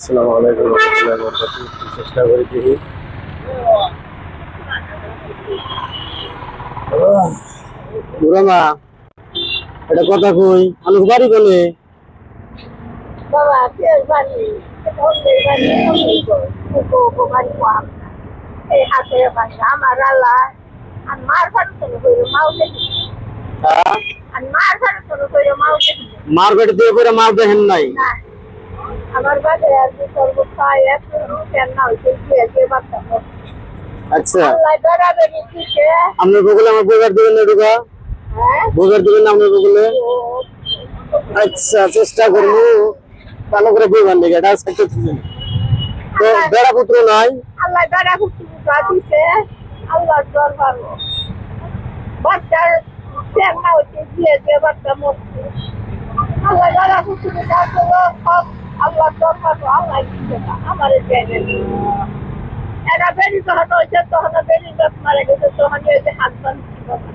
আসসালামু আলাইকুম রহমতুল্লাহি চেষ্টা করি দেখি। এটা কথা কই বাড়ি বলে আমার আল্লাহ আর মার তো মাও দেখি মার তো মাও দেখি মার দিয়ে করে মার দেখেন নাই? না আমার বাদে আর যে সর্বস্থায় এখন কেন না হইছে কি আছে বাচ্চা আচ্ছা। আপনার বগুলে আমার বইবার দিবেন না ঢুকা হ্যাঁ? বইবার দিবেন না আপনার বগুলে? আচ্ছা চেষ্টা করব। ভালো করে বইবার দিকে এটা আজকে তো বেড়া পুত্র নাই? আল্লাহ বেড়া কুচি দিছে আল্লাহ দরবার বাচ্চার কেন না হইছে কি আছে বাচ্চা মরছে আল্লাহ বেড়া সব আল্লাহ দরবার আল্লাহ দিছে না আমার জায়গা নেই এটা বেরি তখন হয়েছে তখন বেরি গাছ মারা গেছে তখন এই যে হাত বাঁধছি বাবা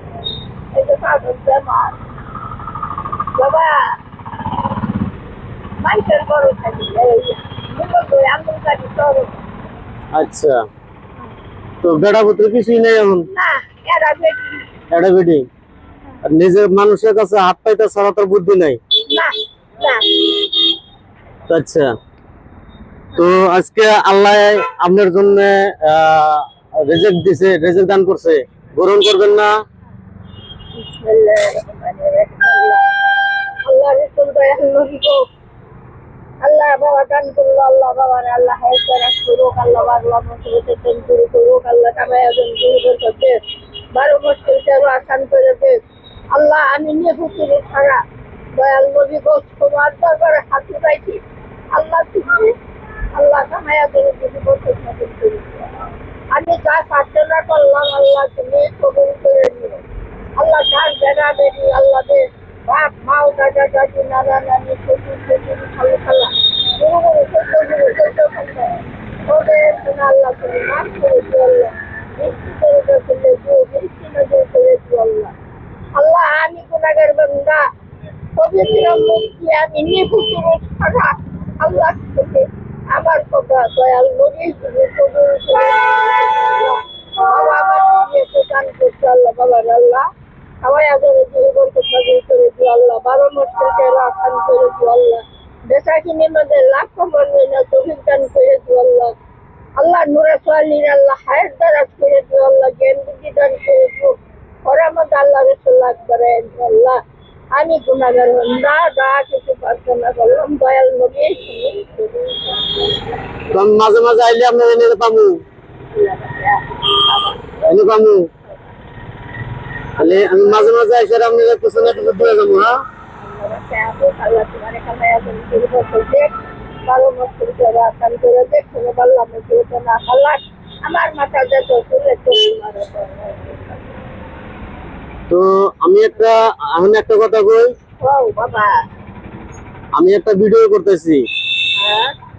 এই যে কাগজ বেমার বাবা মানুষের বড় থাকি এই মুখে করে আঙুল কাটি আচ্ছা। তো বেড়া পুত্র কিছুই নেই এখন? এরা বেটি। এটা বেটি? আর নিজের মানুষের কাছে হাত পাইতে ছাড়া তোর বুদ্ধি নাই? না না। আচ্ছা। তো আজকে আল্লাহ আপনার জন্য রেজেক্ট দিছে রেজেক্ট দান করছে। গ্রহণ করবেন না। আল্লাহ বাবা করল, আল্লাহ আল্লাহ আল্লাহ করুক আল্লাহ আল্লাহ আমি নিয়ে ফুটিনি ছাড়া দয়াল নবী গো, তোমার দরবারে হাত উঠাইছি আল্লাহ তুমি আল্লাহ কামাই একজন গুরু করতে আমি যা প্রার্থনা করলাম আল্লাহ তুমি কবুল করে নিও আল্লাহ বেড়া বেড়ি আল্লাহ দে বাপ, মাও, দাদা, দাদি, নানা, নানি শ্বশুর শ্বশুর খালু। খালা গুরু গুরু চোদ্দ গুরু চোদ্দ খালা ওদের তুমি আল্লাহ তুমি মাফ করে দিও আল্লাহ। বৃষ্টি করে ফেলে দিও বৃষ্টি নজর করে দিও আল্লাহ। আল্লাহ, আমি গুণাগার বান্দা। পবিত্র মুক্তি আমি নিপুতুর ছাড়া। আল্লাহ থেকে আমার কথা দয়াল নবী তুমি কবুল করে। বাবা আমার নিজেকে দান করছে আল্লাহ বাবার আল্লাহ। সবাই আগে জীবন সাজিয়ে করে দিও আল্লাহ। বারো মুশকিল তেরো আসান করে দিও আল্লাহ। বেচা কিনে মধ্যে লাখ কমর না তৌফিক দান করে দিও আল্লাহ। আল্লাহ নুরা সোয়ালির আল্লাহ হায়াত দারাজ করে দিও আল্লাহ, জ্ঞান বুদ্ধি দান করে দিও। ওরা মধ্যে আল্লাহ রসুল্লাহ করে আল্লাহ। আমি গুণাগার না যা কিছু প্রার্থনা করলাম দয়াল নবী মাঝে মাঝে আইলে আপনার এনে পামু। এনে পামু। তাহলে আমি মাঝে মাঝে আইসে আপনার পিছনে পিছনে হ্যাঁ? তো আমি একটা আমি একটা কথা কই? আমি একটা ভিডিও করতেছি।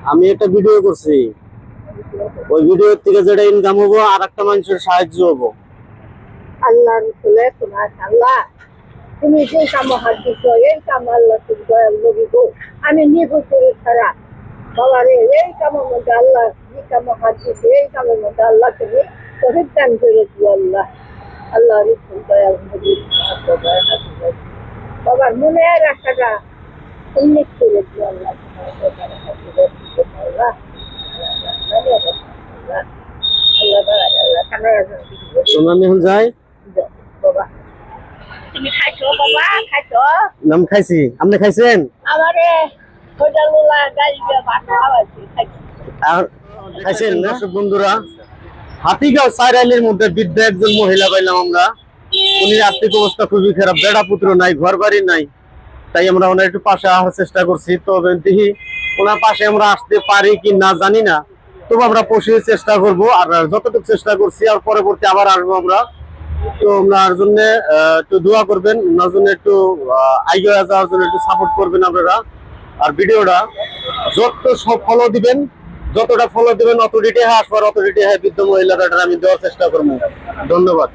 আমি একটা ভিডিও করছি। ওই ভিডিও থেকে যেটা ইনকাম হব আর একটা মানুষের সাহায্য হব। আল্লাহ রসুলে তোমার আল্লাহ তুমি যে কাম হাত দিছ এই কাম আল্লাহ তুমি দয়াল নবী গো আমি নিবু করে ছাড়া বাবা রে এই কামের মধ্যে আল্লাহ যে কাম হাত দিছে এই কামের মধ্যে আল্লাহ তুমি শহীদ করে দিও আল্লাহ আল্লাহ রসুল দয়াল হাত বাবার মনে রাখাটা উন্নীত করে দিও আল্লাহ আল্লাহ আল্লাহ কানে তো আমি এখন যাই বাবা তুমি খাইছো বাবা খাইছো? নাম খাইছি। আপনি খাইছেন? আমারে গাড়ি দিয়ে ভাত খাওয়াইছি আর খাইছেন না? বন্ধুরা হাতিগাঁও সাইরাইলের মধ্যে বৃদ্ধ একজন মহিলা পাইলাম আমরা। উনি আর্থিক অবস্থা খুবই খারাপ। বেড়া পুত্র নাই ঘর বাড়ি নাই। তাই আমরা ওনার একটু পাশে আসার চেষ্টা করছি। তবে দেখি ওনার পাশে আমরা আসতে পারি কি না জানি না। তবু আমরা পৌঁছে চেষ্টা করব। আর যতটুকু চেষ্টা করছি আর পরবর্তী আবার আসব আমরা। তো ওনার জন্য একটু দোয়া করবেন। ওনার জন্য একটু আইগা যাওয়ার জন্য একটু সাপোর্ট করবেন আপনারা। আর ভিডিওটা যত সব ফলো দিবেন, যতটা ফলো দিবেন, অত হ্যাঁ আসবার অত হ্যাঁ বৃদ্ধ মহিলাটা আমি দেওয়ার চেষ্টা করব। ধন্যবাদ।